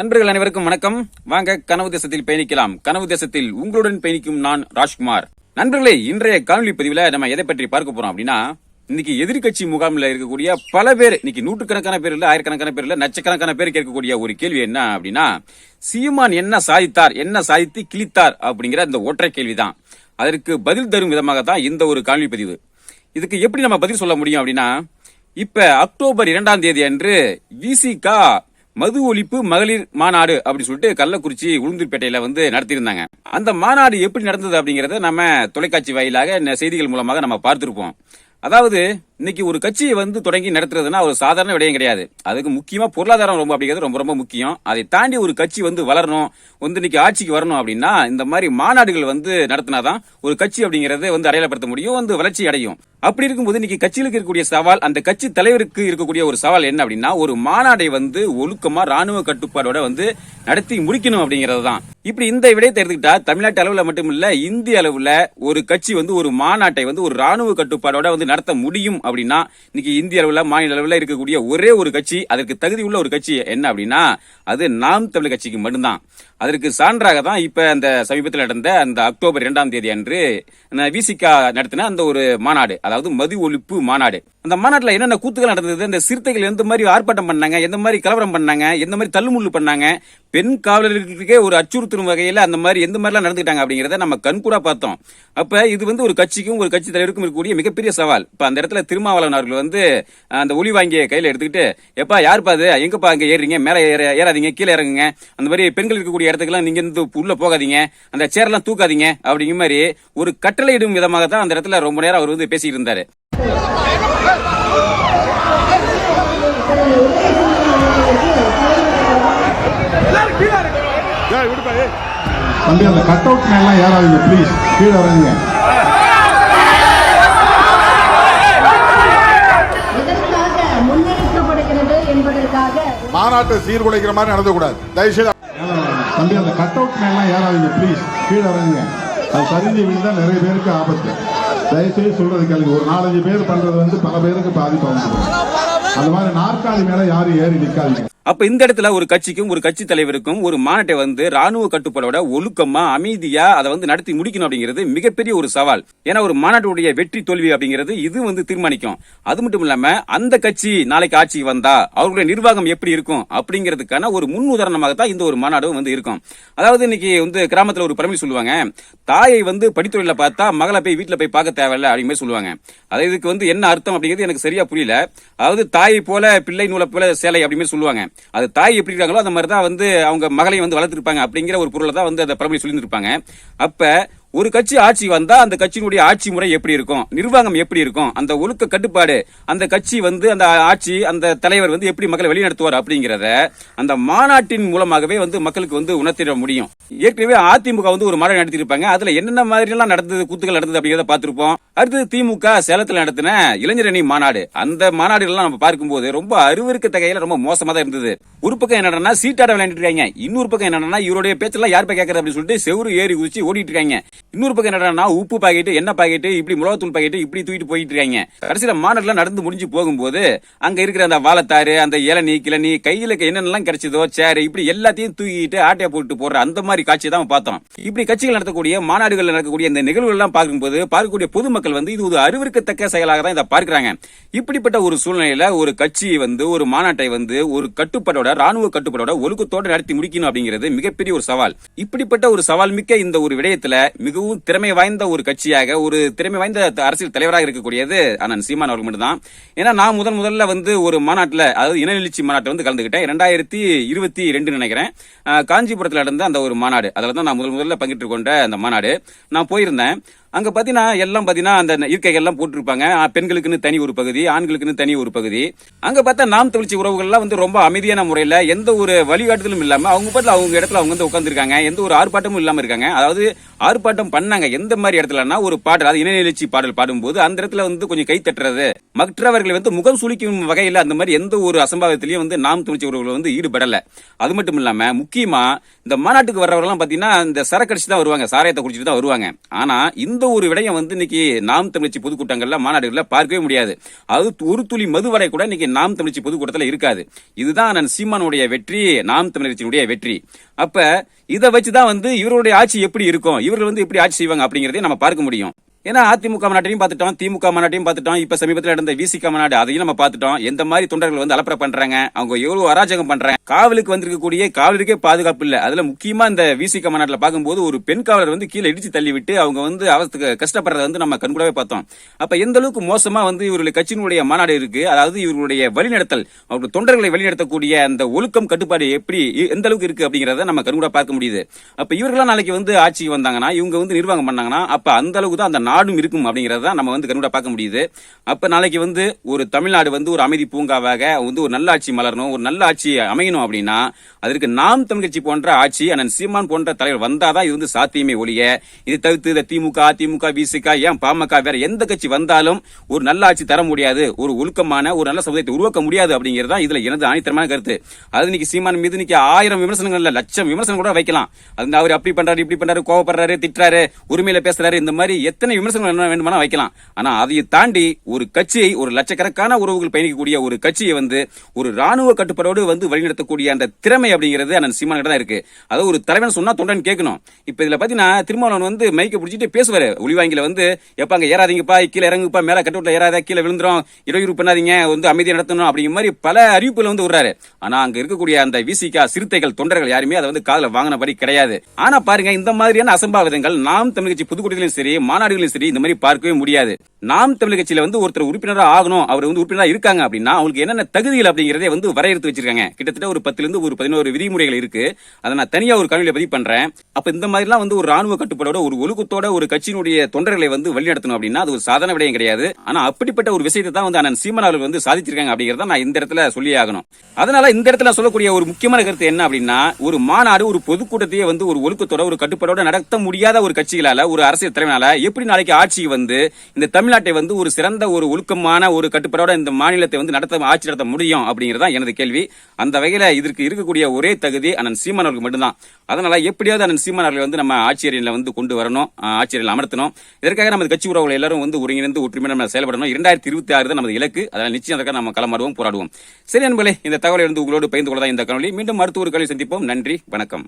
நண்பர்கள் அனைவருக்கும் வணக்கம். வாங்க கனவு தேசத்தில் பயணிக்கலாம். கனவு தேசத்தில் உங்களுடன் பயணிக்கும் நான் ராஜ்குமார். நண்பர்களே இன்றைய காணொலி பதிவில் நம்ம எதை பற்றி பார்க்க போறோம் அப்படின்னா இன்னைக்கு எதிர்க்கட்சி முகாமில் இருக்கக்கூடிய பல பேர் இன்னைக்கு நூற்றுக்கணக்கான பேர் இல்ல ஆயிரக்கணக்கான பேர் இல்ல லட்சக்கணக்கான பேர் கேட்கக்கூடிய ஒரு கேள்வி என்ன அப்படின்னா சீமான் என்ன சாதித்தார் என்ன சாதித்து கிழித்தார் அப்படிங்கிற இந்த ஒற்றை கேள்விதான். அதற்கு பதில் தரும் விதமாக தான் இந்த ஒரு காணொலி பதிவு. இதுக்கு எப்படி நம்ம பதில் சொல்ல முடியும் அப்படின்னா இப்ப அக்டோபர் இரண்டாம் தேதி அன்று விசிகா மது ஒழிப்பு மகளிர் மாநாடு அப்படின்னு சொல்லிட்டு கள்ளக்குறிச்சி உளுந்தூர்பேட்டையில வந்து நடத்தியிருந்தாங்க. அந்த மாநாடு எப்படி நடந்தது அப்படிங்கறத நம்ம தொலைக்காட்சி வாயிலாக ந- செய்திகள் மூலமாக நம்ம பார்த்திருப்போம். அதாவது இன்னைக்கு ஒரு கட்சியை வந்து தொடங்கி நடத்துறதுன்னா ஒரு சாதாரண விடயம் கிடையாது. அதுக்கு முக்கியமா பொருளாதாரம் ரொம்ப அப்படிங்கிறது ரொம்ப ரொம்ப முக்கியம். அதை தாண்டி ஒரு கட்சி வந்து வளரணும் வந்து இன்னைக்கு ஆட்சிக்கு வரணும் அப்படின்னா இந்த மாதிரி மாநாடுகள் வந்து நடத்தினாதான் ஒரு கட்சி அப்படிங்கறத வந்து அடையாளப்படுத்த முடியும் வந்து வளர்ச்சி அடையும். அப்படி இருக்கும்போது இன்னைக்கு கட்சிகளுக்கு இருக்கக்கூடிய சவால் அந்த கட்சி தலைவருக்கு இருக்கக்கூடிய ஒரு சவால் என்ன அப்படின்னா ஒரு மாநாடை வந்து ஒழுக்கமா ராணுவ கட்டுப்பாடோட வந்து நடத்தி முடிக்கணும் அப்படிங்கிறது தான் இப்படி இந்த விடயத்தை எடுத்துக்கிட்டா தமிழ்நாட்டு அளவுல மட்டும் இல்ல இந்திய அளவுல ஒரு கட்சி வந்து ஒரு மாநாட்டை வந்து ஒரு ராணுவ கட்டுப்பாடோட வந்து நடத்த முடியும் அப்படின்னா இன்னைக்கு இந்திய அளவில் மாநில அளவில் இருக்கக்கூடிய ஒரே ஒரு கட்சி அதற்கு தகுதி உள்ள ஒரு கட்சி என்ன அப்படின்னா அது நாம் தமிழர் கட்சிக்கு மட்டும்தான். அதற்கு சான்றாக தான் இப்போ அந்த சமீபத்தில் நடந்த அந்த அக்டோபர் இரண்டாம் தேதி அன்று விசிகா நடத்தின அந்த ஒரு மாநாடு அதாவது மது ஒழிப்பு மாநாடு. அந்த மாநாட்டில் என்னென்ன கூத்துகள் நடந்தது? இந்த சிறுத்தைகள் எந்த மாதிரி ஆர்ப்பாட்டம் பண்ணாங்க? எந்த மாதிரி கலவரம் பண்ணாங்க? எந்த மாதிரி தள்ளுமுள்ளு பண்ணாங்க? பெண் காவலர்களுக்கே ஒரு அச்சுறுத்தும் வகையில் அந்த மாதிரி எந்த மாதிரிலாம் நடந்துக்கிட்டாங்க அப்படிங்கிறத நம்ம கண்கூடா பார்த்தோம். அப்போ இது வந்து ஒரு கட்சிக்கும் ஒரு கட்சி தலைவருக்கும் இருக்கக்கூடிய மிகப்பெரிய சவால். இப்போ அந்த இடத்துல திருமாவளவன் அவர்கள் வந்து அந்த ஒளி வாங்கிய கையில் எடுத்துக்கிட்டு எப்பா யாருப்பா அது? எங்கப்பா அங்கே ஏறுறீங்க? மேலே ஏற ஏறாதீங்க கீழே இறங்குங்க. அந்த மாதிரி பெண்கள் இருக்கக்கூடிய இடத்துக்குலாம் நீங்கள் இருந்து உள்ளே போகாதீங்க. அந்த சேரெல்லாம் தூக்காதீங்க. அப்படிங்கிற மாதிரி ஒரு கட்டளையிடும் விதமாக தான் அந்த இடத்துல ரொம்ப நேரம் அவர் வந்து பேசிட்டு இருந்தார். தம்பி அந்த கட் அவுட் மேலாம் ஏறாதீங்க ப்ளீஸ் கீழே இறங்குங்க. மாநாட்டை சீர்குலைக்கிற மாதிரி நடந்தக்கூடாது. தயவுசெய்து. தம்பி அந்த கட் அவுட் மேலாம் ஏறாதீங்க ப்ளீஸ் கீழே இறங்குங்க. அது சரிஞ்சு விழுந்தா நிறைய பேருக்கு ஆபத்து. தயவுசெய்து சொல்றது கேளுங்க. ஒரு நாலஞ்சு பேர் பண்றது வந்து பல பேருக்கு பாதிப்பு வந்துடும் அந்த மாதிரி நாற்காலி மேல யாரும் ஏறி நிக்காதீங்க. அப்ப இந்த இடத்துல ஒரு கட்சிக்கும் ஒரு கட்சி தலைவருக்கும் ஒரு மாநாட்டை வந்து ராணுவ கட்டுப்பாடோட ஒழுக்கமா அமைதியா அதை வந்து நடத்தி முடிக்கணும் அப்படிங்கிறது மிகப்பெரிய ஒரு சவால். ஏன்னா ஒரு மாநாட்டுடைய வெற்றி தோல்வி அப்படிங்கிறது இது வந்து தீர்மானிக்கும். அது மட்டும் இல்லாம அந்த கட்சி நாளைக்கு ஆட்சிக்கு வந்தா அவர்களுடைய நிர்வாகம் எப்படி இருக்கும் அப்படிங்கிறதுக்கான ஒரு முன் உதாரணமாக தான் இந்த ஒரு மாநாடும் வந்து இருக்கும். அதாவது இன்னைக்கு வந்து கிராமத்துல ஒரு பழமொழி சொல்லுவாங்க தாயை வந்து படித்துறையில பார்த்தா மகளை போய் வீட்டுல போய் பார்க்க தேவையில்ல அப்படிங்கிற மாதிரி சொல்லுவாங்க. அதாவது இதுக்கு வந்து என்ன அர்த்தம் அப்படிங்கிறது எனக்கு சரியா புரியல. அதாவது தாயை போல பிள்ளை நூலை போல சேலை அப்படின்னு சொல்லுவாங்க. அது தாய் எப்படி இருக்காங்களோ அந்த மாதிரி தான் வந்து அவங்க மகளையும் வந்து வளர்த்துருப்பாங்க அப்படிங்கிற ஒரு பொருளை தான் வந்து அந்த பழமொழி சொல்லியிருப்பாங்க அப்போ ஒரு கட்சி ஆட்சி வந்தா அந்த கட்சியினுடைய ஆட்சி முறை எப்படி இருக்கும்? நிர்வாகம் எப்படி இருக்கும்? அந்த ஒழுக்க கட்டுப்பாடு அந்த கட்சி வந்து அந்த ஆட்சி அந்த தலைவர் வந்து எப்படி மக்களை வழிநடத்துவார் அப்படிங்கிறத அந்த மாநாட்டின் மூலமாகவே வந்து மக்களுக்கு வந்து உணர்த்திட முடியும். ஏற்கனவே அதிமுக வந்து ஒரு மாநாடு நடத்தியிருப்பாங்க. அதுல என்னென்ன மாதிரி எல்லாம் நடந்தது கூத்துகள் நடந்தது அப்படிங்கிறத பார்த்திருப்போம். அடுத்து திமுக சேலத்தில் நடத்தின இளைஞரணி மாநாடு. அந்த மாநாடுகள்லாம் நம்ம பார்க்கும்போது ரொம்ப அருவருக்கத்தகையில ரொம்ப மோசமா தான் இருந்தது. ஒரு பக்கம் என்னன்னா சீட்டாட விளையாண்டுட்டு இருக்காங்க. இன்னொரு பக்கம் என்னன்னா இவருடைய பேச்செல்லாம் யார் போய் கேட்கறது அப்படின்னு சொல்லிட்டு செவரு ஏறி குதிச்சு ஓடிட்டு இருக்காங்க. இன்னொரு பக்கம் என்னன்னா உப்பு பாக்கெட்டு எண்ணெய் பாக்கெட்டு இப்படி மிளகாத்தூள் பாக்கெட்டு இப்படி தூக்கிட்டு போயிட்டு இருக்காங்க. கடைசியில மாநாடுலாம் நடந்து முடிஞ்சு போகும்போது அங்க இருக்கிற அந்த வாழைத்தாரு அந்த இளநீ கிளநீ கையில என்னென்னலாம் கிடைச்சதோ சேர் இப்படி எல்லாத்தையும் தூக்கிட்டு ஆட்டையை போட்டு போடுற அந்த மாதிரி காட்சி தான் பார்த்தோம். இப்படி கட்சிகள் நடத்தக்கூடிய மாநாடுகள் நடக்கக்கூடிய இந்த நிகழ்வுகள் எல்லாம் பார்க்கும்போது பார்க்கக்கூடிய பொதுமக்கள் வந்து இது ஒரு அறிவிற்கத்தக்க செயலாக தான் இதை பார்க்கிறாங்க. இப்படிப்பட்ட ஒரு சூழ்நிலையில ஒரு கட்சி வந்து ஒரு மாநாட்டை வந்து ஒரு கட்டுப்பாடோட ராணுவ கட்டுப்பாடோட ஒழுக்கத்தோட நடத்தி முடிக்கணும் அப்படிங்கிறது மிகப்பெரிய ஒரு சவால். இப்படிப்பட்ட ஒரு சவால் மிக்க இந்த ஒரு விடயத்துல மிகவும் திறமை வாய்ந்த ஒரு கட்சியாக ஒரு திறமை வாய்ந்த அரசியல் தலைவராக இருக்கக்கூடியது அண்ணன் சீமான் அவர்கள் மட்டும்தான். ஏன்னா நான் முதன் முதல்ல வந்து ஒரு மாநாட்டில் அதாவது இனநெழுச்சி மாநாட்டில் வந்து கலந்துக்கிட்டேன் ரெண்டாயிரத்தி இருபத்தி ரெண்டு நினைக்கிறேன். காஞ்சிபுரத்தில் நடந்த அந்த ஒரு மாநாடு. அதில் தான் நான் முதல் முதல்ல பங்கிட்டு கொண்ட அந்த மாநாடு. நான் போயிருந்தேன். அங்க பாத்தீங்கன்னா எல்லாம் பாத்தீங்கன்னா அந்த இருக்கைகள் எல்லாம் போட்டிருப்பாங்க பெண்களுக்குன்னு தனி ஒரு பகுதி ஆண்களுக்குன்னு தனி ஒரு பகுதி. அங்க பார்த்தா நாம் தொழிற்சி உறவுகள்லாம் வந்து ரொம்ப அமைதியான முறையில எந்த ஒரு வழிகாட்டுதலும் இல்லாம அவங்க பாட்டுல அவங்க இடத்துல அவங்க வந்து உட்காந்துருக்காங்க எந்த ஒரு ஆர்ப்பாட்டமும் இல்லாம இருக்காங்க. அதாவது ஆர்ப்பாட்டம் பண்ணாங்க. எந்த மாதிரி இடத்துலன்னா ஒரு பாடல் அதாவது இணைநிலைச்சி பாடல் பாடும்போது அந்த இடத்துல வந்து கொஞ்சம் கை தட்டுறது. மற்றவர்களை வந்து முகம் சுளிக்கும் வகையில் அந்த மாதிரி எந்த ஒரு அசம்பாவிதத்திலையும் வந்து நாம் தொழிற்சி உறவுகள் வந்து ஈடுபடல. அது மட்டும் இல்லாம முக்கியமா இந்த மாநாட்டுக்கு வர்றவர்கள்லாம் பாத்தீங்கன்னா இந்த சரக்கடிச்சு தான் வருவாங்க. சாராயத்தை குடிச்சிட்டு தான் வருவாங்க. ஆனா இந்த எந்த ஒரு விடயம் வந்து இன்னைக்கு நாம் தமிழ்ச்சி பொதுக்கூட்டங்கள்ல மாநாடுகள்ல பார்க்கவே முடியாது. அது ஒரு துளி மது வரை கூட இன்னைக்கு நாம் தமிழ்ச்சி பொதுக்கூட்டத்தில் இருக்காது. இதுதான் நான் சீமானுடைய வெற்றி நாம் தமிழர்ச்சியினுடைய வெற்றி. அப்ப இதை வச்சுதான் வந்து இவருடைய ஆட்சி எப்படி இருக்கும்? இவர்கள் வந்து எப்படி ஆட்சி செய்வாங்க அப்படிங்கறதையும் நம்ம பார்க்க முடியும். ஏன்னா அதிமுக மாநாட்டையும் பார்த்துட்டோம் திமுக மாநாட்டையும் பார்த்துட்டோம் இப்ப சமீபத்தில் நடந்த விசிக மாநாடு அதையும் நம்ம பார்த்துட்டோம். எந்த மாதிரி தொண்டர்கள் வந்து அலப்பற பண்றாங்க அவங்க எவ்வளவு அராஜகம் பண்றாங்க. காவலுக்கு வந்திருக்கக்கூடிய காவலருக்கே பாதுகாப்பு இல்லை. அதுல முக்கியமா இந்த விசிக மாநாட்டில் பார்க்கும்போது ஒரு பெண் காவலர் வந்து கீழே இடிச்சு தள்ளி விட்டு அவங்க வந்து அவசத்துக்கு கஷ்டப்படுறத வந்து நம்ம கண்கூடவே பார்த்தோம். அப்ப எந்த அளவுக்கு மோசமா வந்து இவருடைய கட்சியினுடைய மாநாடு இருக்கு அதாவது இவருடைய வழிநடத்தல் அவருடைய தொண்டர்களை வழிநடத்தக்கூடிய அந்த ஒழுக்கம் கட்டுப்பாடு எப்படி எந்த அளவுக்கு இருக்கு அப்படிங்கறத நம்ம கண்கூட பார்க்க முடியுது. அப்ப இவர்களாம் நாளைக்கு வந்து ஆட்சிக்கு வந்தாங்கன்னா இவங்க வந்து நிர்வாகம் பண்ணாங்கன்னா அப்ப அந்த அளவுக்கு தான் அந்த நாடும் இருக்கும் அப்படிங்கிறத தான் நம்ம வந்து கண்கூட பார்க்க முடியுது. அப்ப நாளைக்கு வந்து ஒரு தமிழ்நாடு வந்து ஒரு அமைதி பூங்காவாக வந்து ஒரு நல்ல ஆட்சி மலரணும் ஒரு நல்ல ஆட்சி அமையணும் அப்படின்னா அதற்கு நாம் தமிழ் கட்சி போன்ற ஆட்சி அண்ணன் சீமான் போன்ற தலைவர் வந்தாதான் இது வந்து சாத்தியமே ஒழிய இது தவிர்த்து இந்த திமுக அதிமுக விசிக ஏன் பாமக வேற எந்த கட்சி வந்தாலும் ஒரு நல்ல ஆட்சி தர முடியாது ஒரு ஒழுக்கமான ஒரு நல்ல சமுதாயத்தை உருவாக்க முடியாது அப்படிங்கிறது தான் இதுல எனது ஆணித்தரமான கருத்து. அது இன்னைக்கு சீமான் மீது இன்னைக்கு ஆயிரம் விமர்சனங்கள் இல்ல லட்சம் விமர்சனம் கூட வைக்கலாம். அது அவர் அப்படி பண்றாரு இப்படி பண்றாரு கோவப்படுறாரு திட்டுறாரு உரிமையில பேசுறாரு இந்த மாதிரி எத்தனை விமர்சனங்கள் என்ன வேண்டுமானா வைக்கலாம். ஆனா அதையை தாண்டி ஒரு கட்சியை ஒரு லட்சக்கணக்கான உறவுகள் பயணிக்கக்கூடிய ஒரு கட்சியை வந்து ஒரு ராணுவ கட்டுப்பாடோடு வந்து வழிநடத்தக்கூடிய அந்த திறமை அப்படிங்கிறது அண்ணன் சீமான தான் இருக்கு. அதாவது ஒரு தலைவன் சொன்னா தொண்டன் கேட்கணும். இப்ப இதுல பாத்தீங்கன்னா திருமாவளவன் வந்து மைக்க பிடிச்சிட்டு பேசுவாரு. ஒளிவாங்கில வந்து எப்ப அங்க ஏறாதீங்கப்பா கீழே இறங்குப்பா மேல கட்டுவிட்ட ஏறாத கீழே விழுந்துரும் இடையூறு பண்ணாதீங்க வந்து அமைதியை நடத்தணும் அப்படிங்கிற மாதிரி பல அறிவிப்புகள் வந்து விடுறாரு. ஆனா அங்க இருக்கக்கூடிய அந்த விசிகா சிறுத்தைகள் தொண்டர்கள் யாருமே அதை வந்து காதல வாங்கினபடி கிடையாது. ஆனா பாருங்க இந்த மாதிரியான அசம்பாவிதங்கள் நாம் தமிழ் கட்சி புதுக்கோட்டையிலும் சரி மாநாடுகளிலும் சரி இந்த மாதிரி பார்க்கவே முடியாது. நாம் தமிழ் கட்சியில வந்து ஒருத்தர் உறுப்பினராக ஆகணும் அவர் வந்து உறுப்பினராக இருக்காங்க அப்படின்னா அவங்களுக்கு என்னென்ன தகுதிகள் அப்படிங்கறதே வந்து வரையறுத்து வச்சிருக்காங்க. கிட்டத்தட்ட ஒரு பத்துல இருந்து ஒரு பதினோரு விதிமுறைகள் இருக்கு. அதை நான் தனியா ஒரு கல்வியில பதிவு பண்றேன். அப்ப இந்த மாதிரிலாம் வந்து ஒரு ராணுவ கட்டுப்பாடோட ஒரு ஒழுக்கத்தோட ஒரு கட்சியினுடைய தொண்டர்களை வந்து வழிநடத்தணும் அப்படின்னா அது ஒரு சாதாரண விடயம் கிடையாது. ஆனா அப்படிப்பட்ட ஒரு விஷயத்தை தான் வந்து அண்ணன் சீமன் அவர்கள் வந்து சாதிச்சிருக்காங்க அப்படிங்கறத நான் இந்த இடத்துல சொல்லி ஆகணும். அதனால இந்த இடத்துல சொல்லக்கூடிய ஒரு முக்கியமான கருத்து என்ன அப்படின்னா ஒரு மாநாடு ஒரு பொதுக்கூட்டத்தையே வந்து ஒரு ஒழுக்கத்தோட ஒரு கட்டுப்பாடோட நடத்த முடியாத ஒரு கட்சிகளால ஒரு அரசியல் தலைவனால எப்படி நாளைக்கு ஆட்சிக்கு வந்து இந்த தமிழ் தமிழ்நாட்டை வந்து ஒரு சிறந்த ஒரு ஒழுக்கமான ஒரு கட்டுப்பாடோட இந்த மாநிலத்தை வந்து நடத்த ஆட்சி நடத்த முடியும் அப்படிங்கிறதா எனது கேள்வி. அந்த வகையில் இதற்கு இருக்கக்கூடிய ஒரே தகுதி அண்ணன் சீமான் அவர்களுக்கு மட்டும்தான். அதனால எப்படியாவது அண்ணன் சீமான் அவர்களை வந்து நம்ம ஆட்சியரில் வந்து கொண்டு வரணும் ஆட்சியரில் அமர்த்தணும். இதற்காக நமது கட்சி உறவுகள் எல்லாரும் வந்து ஒருங்கிணைந்து ஒற்றுமையாக நம்ம செயல்படணும். இரண்டாயிரத்தி இருபத்தி ஆறு தான் நமது இலக்கு. அதனால் நிச்சயம் அதற்காக நம்ம களமாடுவோம் போராடுவோம். சரி நண்பர்களே இந்த தகவலை இருந்து உங்களோடு பகிர்ந்து கொள்ளதான் இந்த கணொலி மீண்டும் மருத்துவ கல்வி சந்திப்போம். நன்றி வணக்கம்.